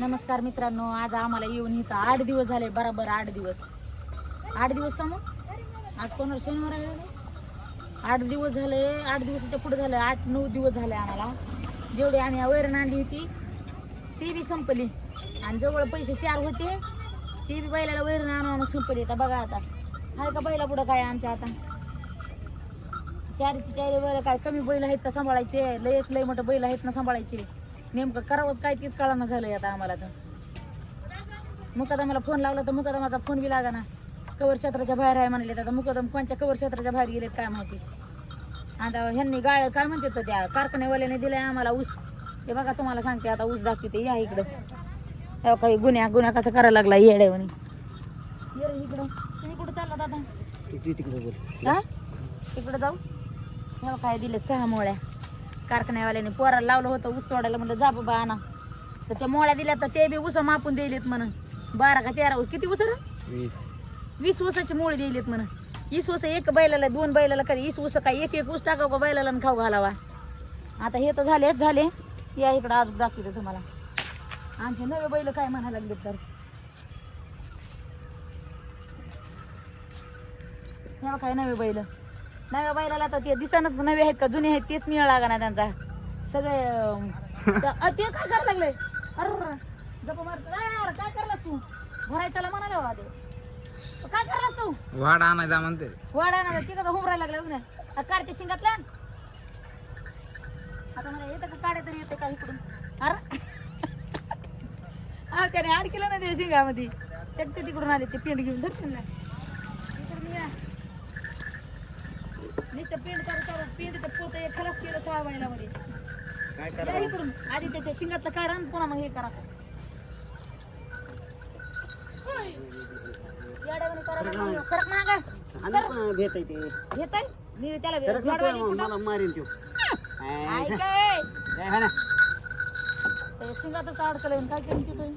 नमस्कार मित्रांनो आज आम्हाला येऊन इथं आठ दिवस झाले बराबर आठ दिवस. आठ दिवस का मग? आज कोणावर शनिवार आहे आठ दिवस झाले आठ दिवसाच्या पुढे झालं आठ नऊ दिवस झाले आम्हाला. जेवढी आम्ही वैरण आणली होती ती बी संपली. आणि जवळ पैसे चार होते ती बी बैलाला वैरण आणून आणून संपली. आता बघा आता. आहे का बैला पुढं काय आमच्या आता? चारीची चारी बैल काय कमी बैल आहेत का सांभाळायचे? लयच लय मोठं बैल आहेत ना सांभाळायचे? नेमकं करावंच काय तीच कळानं झालंय आता आम्हाला तर. मुकादमाला फोन लावला तर मुकादमाचा फोन बी लागा ना कवर क्षेत्राच्या बाहेर आहे म्हणले आता. मुकादम कोणत्या कवर क्षेत्राच्या बाहेर गेलेत काय माहिती. आता ह्यांनी गाळ काय म्हणतात तर त्या कारखान्यावाल्याने दिलाय आम्हाला ऊस. हे बघा तुम्हाला सांगते आता ऊस दाखवते. या इकडं. तेव्हा काही गुन्ह्या गुन्ह्या कसं करायला लागला येड्यावणी इकडं. तुम्ही कुठं चालला आता? तिकडे बोल. हा? तिकडे जाऊ. तेव्हा काय दिले सहा मोळ्या. कारखान्यावाल्याने पोराला लावलं होतं ऊस तोडायला म्हणलं जा बाबा आणा. तर त्या मोळ्या दिल्या तर ते बी ऊस मापून दिलेत म्हणून. बारा का तेरा किती रे? वीस. ऊसाची मोळी दिलीत म्हणून. वीस ऊस एक बैलाला दोन बैलाला कधी वीस ऊस काय एक एक ऊस टाकावं का बैलाला खाऊ घालावा? आता हे तर झालेच झाले. या इकडं आज दाखवते तुम्हाला. आमचे नवे बैल काय म्हणायला लागले तर? काय नवे बैल. नव्या बैलाला तर ते दिसणच नवे आहेत का जुने आहेत तेच मिळ लागा ना त्यांचा. सगळे अं, ते काय करायला लागले? अरे जप मारत यार काय करलास तू? भरायच्याला म्हणाले बाबा ते. काय करलास तू? वाड आणायचा म्हणते. वाडा ना ते कसं हुमरायला लागलं बघ ना काढते शिंगातला आता मला येतं का काढे तरी येते का इकडून? अरे हा त्याने आड केलं ना ते शिंगामध्ये. ते ते तिकडून आले ते पेंट घेऊन धरतील ना. इकडून या. नुसतं पेंट करू करू पेंट तर पोत एक खलास केलं सहा महिन्यामध्ये काय इकडून आधी त्याच्या शिंगातलं काढा आणि पुन्हा मग हे करा. येड्यावानी करा बरं. सरक मागा भेट आहे ते? घेत आहे मी त्याला सरक नको येड्यावानी मग, कुठं- मला मारीन तू ऐक ए. काय हा ना ते शिंगातच अडकलंय काय केलं तिथं?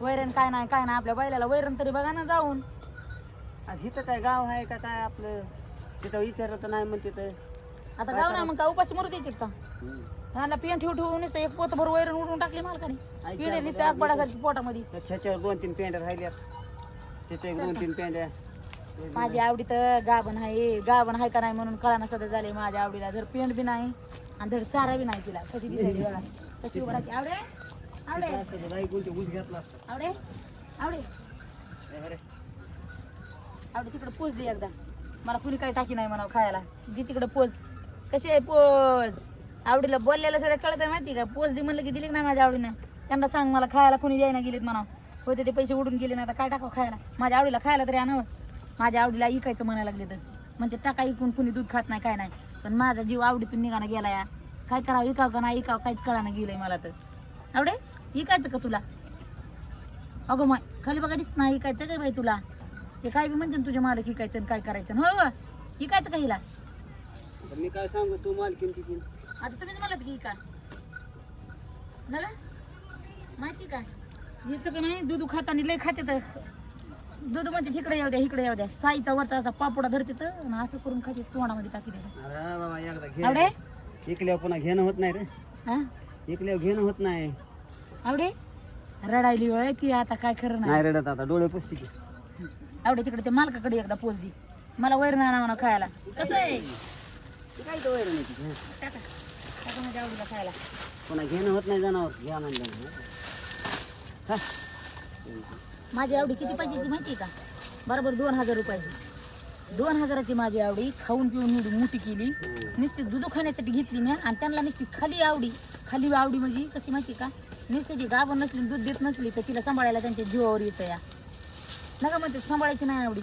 वैरण काय नाही काय नाही. आपल्या बैलाला वैरण तरी बघा ना जाऊन. आज इथं काय गाव आहे का काय आपलं? तिथं विचारलं तर नाही म्हणते तर आता जाऊ ना मग का उपाशी मरू द्यायचे का? ह्याला पेन ठेवू ठेवून नुसतं एक पोतभर वैरण उडून टाकली मालकाने. ऐक पिढे ना, नुसते आगबडासारखी पोटामध्ये. त्याच्यावर दोन तीन पेंड्या राहिल्यात. त्याच्या एक दोन तीन पेंड्या माझी आवडी तर गाभण आहे. गाभण आहे का नाही म्हणून कळाना सध्या झाले माझ्या आवडीला. जर पेंट बी नाही आणि धड चारा बी नाही तिला कशी दिसायली बघा कशी आवडे? आवडे? घेतला असता. आवडे? आवडे? आवडे तिकडे पोच दे एकदा. मला कुणी काही टाकी नाही म्हणावं खायला. दे तिकडे पोच. कशी आहे पोच? आवडीला बोललेलं सगळं कळत आहे माहिती का? पोच दे म्हणलं की दिली की नाही माझ्या आवडीने. त्यांना सांग मला खायला कुणी द्यायला गेलेत म्हणा. होते ते पैसे उडून गेले नाही आता काय टाकावं खायला? माझ्या आवडीला खायला तरी आणावं. माझ्या आवडीला इकायचं म्हणायला लागले तर. म्हणजे टाका इकून कुणी दूध खात नाही काय नाही. पण माझा जीव आवडीतून निघाना गेला या. काय करावं इकाव का नाही इकाव काहीच कळानं गेलंय मला तर. आवडे? इकायचं का तुला? अगं माय खाली बघा दिसत नाही इकायचं काय बाई तुला? ते काय बी म्हणते ना तुझ्या मालक इकायचं आणि काय करायचं हो हो. इकायचं का हिला? मी काय सांगू तू मालकीन किती आता तुम्हीच म्हणलात की इका. झालं? माहिती का? हिचं का नाही दूध खाताना लय खाते तर. दूध म्हणते तिकडे येऊ द्या इकडे येऊ द्या. साईचा वरचा असा पापुडा धरते तर आणि असं करून खाते तोंडामध्ये टाकी देते. अरे बाबा एकदा आवडे? घे इकल्यावर पुन्हा घेणं होत नाही रे. हा? इकल्यावर घेणं होत नाही. आवडे? रडायली होय की आता काय खरं नाही? नाही रडत आता डोळे पुसते की. आवडे तिकडे ते मालकाकडे एकदा पोच दे. मला वैर आणा म्हणा खायला. कसं आहे? ती काय तो वैरण आहे ती. टाका. टाका माझ्या आवडीला खायला. पुन्हा घेणं होत नाही जनावर. घ्या म्हणलं. माझी आवडी किती पैशाची माहिती का? बरोबर दोन हजार रुपयाची दोन हजाराची माझी आवडी खाऊन पिऊन एवढी मोठी केली. नुसती दूध खाण्यासाठी घेतली मी आणि त्यांना नुसती खाली आवडी खाली आवडी म्हणजे कशी माहिती का? नुसती जी गाभण नसली दूध देत नसली तर तिला सांभाळायला त्यांच्या जीवावर येतं या. नका म्हणते सांभाळायची नाही आवडी.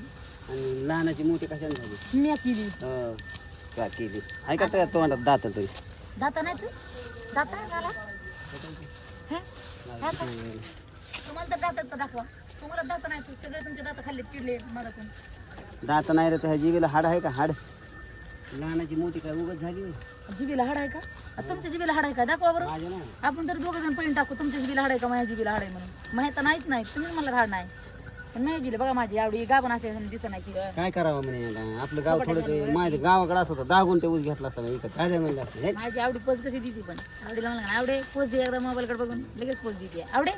आणि लहानाची मोठी कशाने झाली? मी केली. हो का केली? आहे का त्या तोंडात दात तरी? दाता नाही तू? दाता नाही झाला हा? तुम्हाला तर दातात का दाखवा. तुम्हाला दाता नाही तू सगळे तुमचे दात खाल्ले चिडले मरातून दात नाही रे त्या जीवेला हाड आहे का? हाड. लहानाची मोठी काय उगत झाली होय. जिबीला हाड आहे का? आ, तुमच्या जिबीला हाड आहे का? दाखवा बरं. माझ्या ना आपण तर दोघं जण पळून टाकू. तुमच्या जिबीला हाड आहे का? माझ्या जिबीला हाड आहे म्हणून. माहिती तर नाहीच नाही. तुम्ही मला हाड नाही. पण नाही दिलं बघा माझी आवडी गाभण असते दिसत नाही की काय करावं म्हणे आता? आपलं गाव थोडं ते माझ्या गावाकडे असं होतं दहा गुंठे ऊस घेतला असता इकडे काय जाय म्हणलं असतं हे? माझी आवडी पोच कशी दिली पण. आवडीला म्हणलं ना, आवडे पोच दे एकदा मोबाईल कडे बघून लगेच पोच देते. आवडे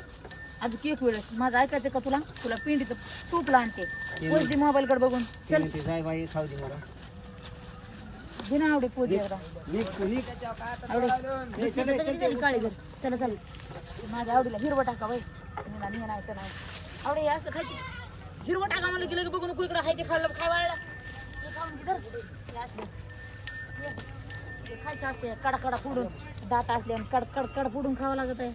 अजून एक वेळेस माझं ऐकायचं का तुला? तुला पिंडीचं तूपला आणते पोच दे मोबाईल कडे बघून ती चल जाय बाई खाऊ दे मला. बिना आवडे पोच दे एकदा. निघ तू, निघ. आवडे. तरी काळी घर चला चल. माझ्या आवडीला हिरवं टाका बाई. नाही तर नाही आवडे हे असं खायची. हिरवं टाका म्हणलं की बघून नको खायचे खाल्लं खाय हे खाऊन घे हे असलं. हे. हे खायचं असते कडा कडा पुडून दात असले आणि कड कड कड पुडून खावं लागत आहे.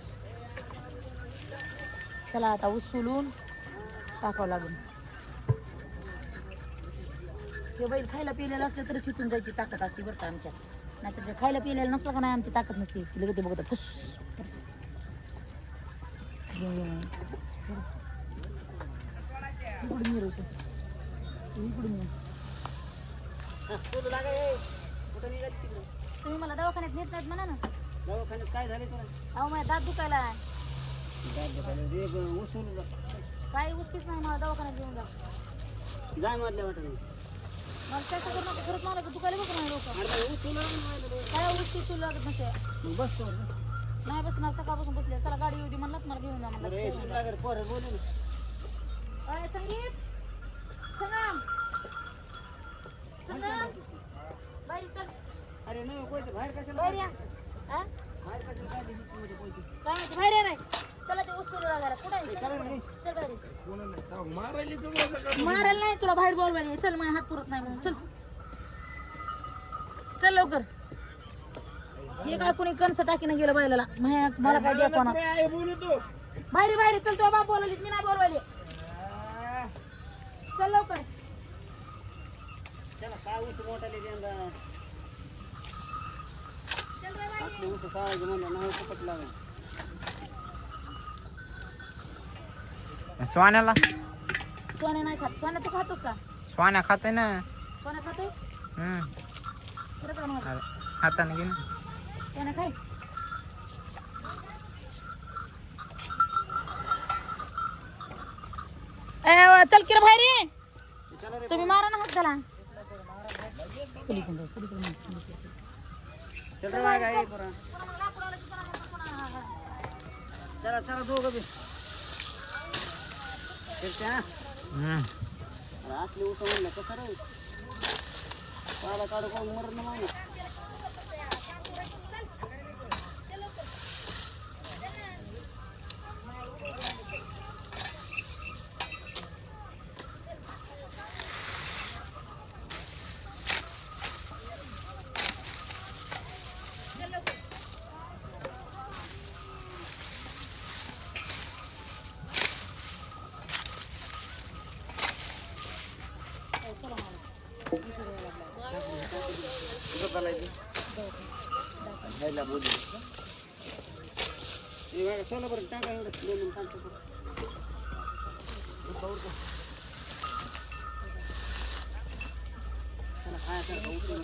चला आता उचलून टाकावं लागेल. ते बैल खायला पिलेलं असलं तर चितून जायची ताकद असते बरं का आमच्या नाहीतर ते खायला पिलेलं नसलं का नाही आमची ताकद नसते. लगेच ते बघत फुस इकडून. इकडून. हा? तुम्ही मला दवाखान्यात नेत नाहीत म्हणा ना दवाखान्यात काय झाले तुला अहो माझ्या दात दुखायला. दात दुखायला. जा. काही उठतीच नाही मला दवाखान्यात घेऊन जा जाय वाटत नाही. मला त्याचं करू नका खरंच मला दुखायला बघ नाही लोक मला. काय उठती तुला लागत नसे मग बस तो. नाही बसणार सकाळपासून बसले चला गाडी येऊ दे म्हणलात मला घेऊन जा म्हणलं पोरं बोलू संगीत. बाहेर चल. अरे नाही कोयते बाहेर कशाला बाहेर या. हा? बाहेर कशाला काढली तुमची कोयती? काय माहिती? बाहेर या नाही चला ते कुठं आहे? मारायला नाही तुला बाहेर बोलवायला. चल माझ्या हात पुरत नाही म्हणून. चल. चल लवकर. हे काय कोणी कणस टाकीनं गेलं बैलाला म्या- मला काय द्या कोणा? बाहेर बाहेर चल तो बाप बोलवली मी नाही बोलवायले. चल लवकर चला, काय ऊस मोठाले यंदा? चल रे बाई. आपलं ऊस साळायचं म्हणलं, नाही फुकट लागेल. सोन्याला सोन्या नाही खात सोन्या तू खातोस का सोन्या खाते ना सोन्या खातोय हम्म खरं का मला अरे, हाताने घेऊन सोन्या खाय ए, चल की रे बाहेर ये. चला रे. तुम्ही मारा ना हात त्याला पलीकडून जाऊ, टाकतो बरं. उरका, उरका. चला, खायासारखं उचलून.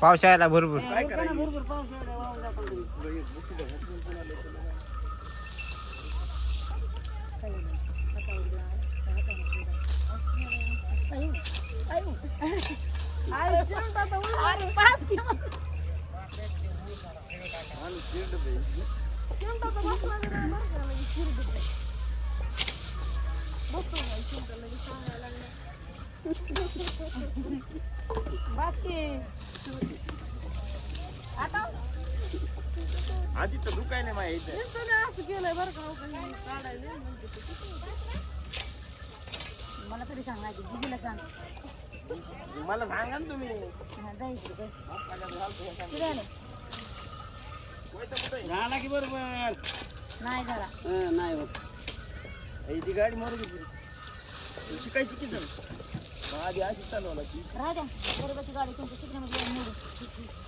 पाऊस यायला भरपूर ए, उरका ना, भरपूर पाऊस यायला, तर जातो तुम्ही. अरे, पाच किलो. पाच की. आता? आधी तर दुखायला माहिती मला तरी सांग दिदीला सांग मला सांगा ना तुम्ही. हा? झाला की बरोबर नाही झाला नाही होत ती गाडी मारू घेतली शिकायची किती जण आधी अशी चालवला ती राहू द्या. बरोबरची गाडी तुमच्या शिकण्यामध्ये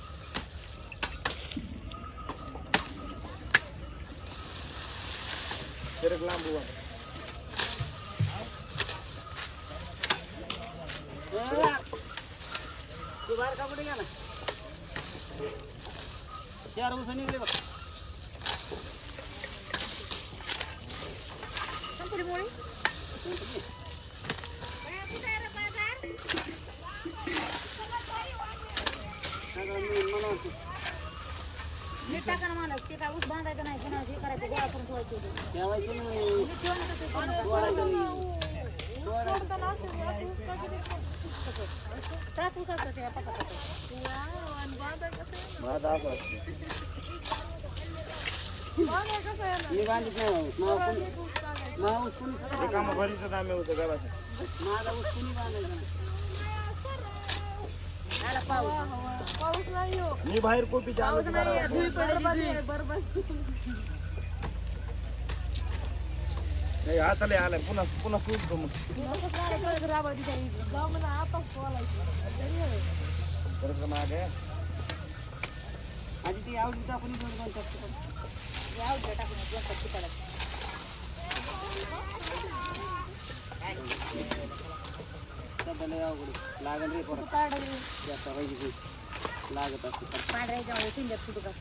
सरक लांब उभा. तू बाहेर का कुठे गेला चार उस निघले बघ कोणतरी मुळे सगळं मिळून मला वाटतं. मीठ टाका ना मला ते काय ऊस बांधायचं नाही पुन्हा हे करायचं गोळा करून ठेवायचं होतं. ठेवायचं नाही मी बांधित नाही ऊस. नाही आता लय आलाय पुन्हा पुन्हा सुटतो मग परत माग आहे आधी ती आवडी टाकून दोन दोन टाकतो. आवडलं टाकून दोन. सध्या लय अवघड आहे. लागल रे. जास्त लागत असते पांढऱ्या पिंड्यात फुटू का